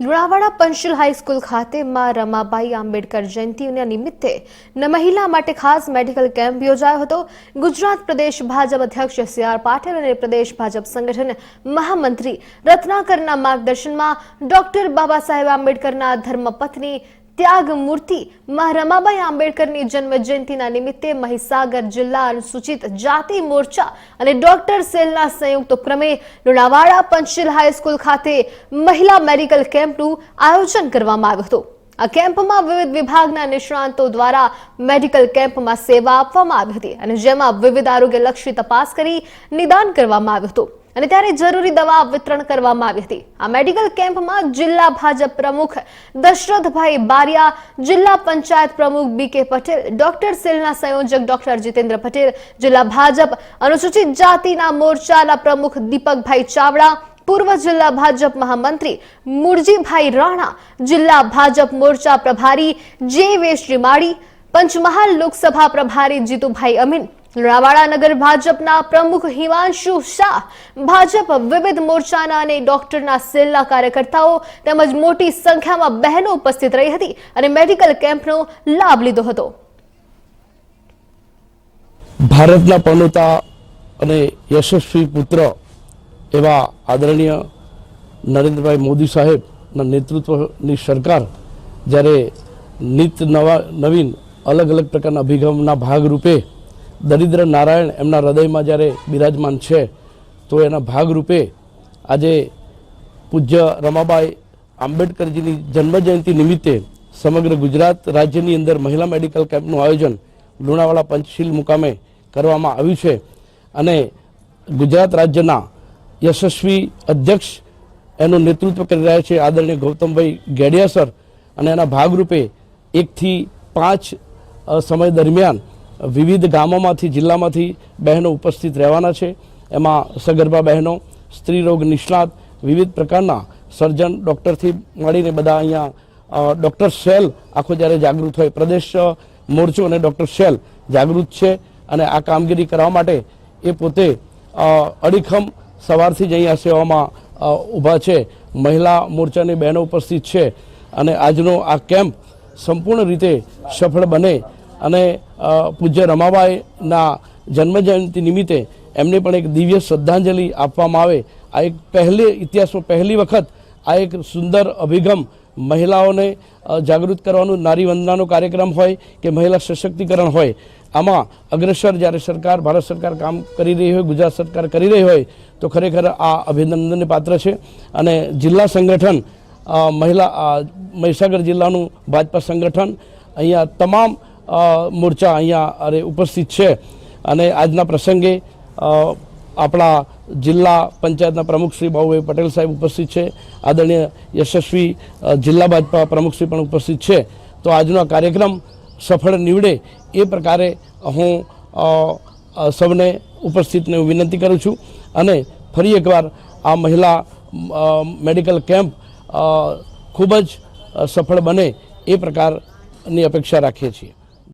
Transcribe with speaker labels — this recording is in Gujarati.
Speaker 1: લુણાવાડા પંશીલ હાઈસ્કૂલ ખાતે માં રમાબાઈ આંબેડકર જયંતિના નિમિત્તે ન મહિલા માટે ખાસ મેડિકલ કેમ્પ યોજાયો હતો. ગુજરાત પ્રદેશ ભાજપ અધ્યક્ષ સી આર પાટીલ અને પ્રદેશ ભાજપ સંગઠન મહામંત્રી રત્નાકરના માર્ગદર્શનમાં ડોક્ટર બાબા સાહેબ આંબેડકરના ધર્મપત્ની ત્યાગમાં રમાબાઈ આંબેડકરની જન્મ જયંતિના નિમિત્તે મહીસાગર જિલ્લા અનુસૂચિત જાતિ મોરચા અને ડોક્ટર સેલના સંયુક્ત ઉપક્રમે લુણાવાડા પંચશીલ હાઈસ્કૂલ ખાતે મહિલા મેડિકલ કેમ્પનું આયોજન કરવામાં આવ્યું હતું. આ કેમ્પમાં વિવિધ વિભાગના નિષ્ણાંતો દ્વારા મેડિકલ કેમ્પમાં સેવા આપવામાં આવી હતી અને જેમાં વિવિધ આરોગ્યલક્ષી તપાસ કરી નિદાન કરવામાં આવ્યું હતું. અને ત્યારે જરૂરી દવા વિતરણ કરવામાં આવી હતી. આ મેડિકલ કેમ્પમાં જિલ્લા ભાજપ પ્રમુખ દશરથભાઈ બારિયા, જિલ્લા પંચાયત પ્રમુખ બી કે પટેલ, ડોક્ટર સેલના સંયોજક ડોક્ટર જીતેન્દ્ર પટેલ, જિલ્લા ભાજપ અનુસૂચિત જાતિના મોરચાના પ્રમુખ દીપકભાઈ ચાવડા, પૂર્વ જિલ્લા ભાજપ મહામંત્રી મુરજીભાઈ રાણા, જિલ્લા ભાજપ મોરચા પ્રભારી જે વે શ્રીમાળી પંચમહાલ લોકસભા પ્રભારી જીતુભાઈ અમીન, લુણાવાડા નગર ભાજપના પ્રમુખ હિમાંશુ શાહ, ભાજપ વિવિધ મોરચાના અને ડોક્ટરના સેલના કાર્યકર્તાઓ તેમજ મોટી સંખ્યામાં બહેનો ઉપસ્થિત રહી હતી અને મેડિકલ કેમ્પનો લાભ લીધો હતો.
Speaker 2: ભારતના પનોતા અને યશસ્વી પુત્ર એવા આદરણીય નરેન્દ્રભાઈ મોદી સાહેબના નેતૃત્વની સરકાર જ્યારે નિત નવા, નવીન અલગ અલગ પ્રકારના અભિગમના ભાગરૂપે દરિદ્ર નારાયણ એમના હૃદયમાં જ્યારે બિરાજમાન છે, તો એના ભાગરૂપે આજે પૂજ્ય રમાબાઈ આંબેડકરજીની જન્મજયંતિ નિમિત્તે સમગ્ર ગુજરાત રાજ્યની અંદર મહિલા મેડિકલ કેમ્પનું આયોજન લુણાવાડા પંચશીલ મુકામે કરવામાં આવ્યું છે અને ગુજરાત રાજ્યના યશસ્વી અધ્યક્ષ એનું નેતૃત્વ કરી રહ્યા છે આદરણીય ગૌતમભાઈ ગેડિયા સર અને એના ભાગરૂપે એકથી પાંચ સમય દરમિયાન વિવિધ ગામોમાંથી, જિલ્લામાંથી બહેનો ઉપસ્થિત રહેવાના છે. એમાં સગર્ભા બહેનો, સ્ત્રી રોગ નિષ્ણાત, વિવિધ પ્રકારના સર્જન ડૉક્ટરથી મળીને બધા અહીંયા ડૉક્ટર સેલ આખો જ્યારે જાગૃત હોય, પ્રદેશ મોરચો અને ડૉક્ટર સેલ જાગૃત છે અને આ કામગીરી કરવા માટે એ પોતે અડીખમ સવારથી જ અહીંયા સેવામાં ઊભા છે. મહિલા મોરચાની બહેનો ઉપસ્થિત છે અને આજનો આ કેમ્પ સંપૂર્ણ રીતે સફળ બને અને પૂજ્ય રમાબાઈના જન્મજયંતિ નિમિત્તે એમને પણ એક દિવ્ય શ્રદ્ધાંજલિ આપવામાં આવે. આ એક પહેલી, ઇતિહાસમાં પહેલી વખત આ એક સુંદર અભિગમ મહિલાઓને જાગૃત કરવાનું નારી વંદનાનો કાર્યક્રમ હોય કે મહિલા સશક્તિકરણ હોય. આમાં અગ્રેસર જ્યારે સરકાર, ભારત સરકાર કામ કરી રહી હોય, ગુજરાત સરકાર કરી રહી હોય, તો ખરેખર આ અભિનંદનને પાત્ર છે. અને જિલ્લા સંગઠન મહિલા મહીસાગર જિલ્લાનું ભાજપા સંગઠન અહીંયા તમામ મોરચા અહીંયા અરે ઉપસ્થિત છે. અને આજના પ્રસંગે આપણા જિલ્લા પંચાયતના પ્રમુખ શ્રી બાબુભાઈ પટેલ સાહેબ ઉપસ્થિત છે. આદરણીય યશસ્વી જિલ્લા ભાજપા પ્રમુખશ્રી પણ ઉપસ્થિત છે. તો આજનો આ કાર્યક્રમ સફળ નીવડે એ પ્રકારે હું સૌને ઉપસ્થિતને વિનંતી કરું છું. અને ફરી એકવાર આ મહિલા મેડિકલ કેમ્પ ખૂબ જ સફળ બને એ પ્રકારની અપેક્ષા રાખીએ છીએ.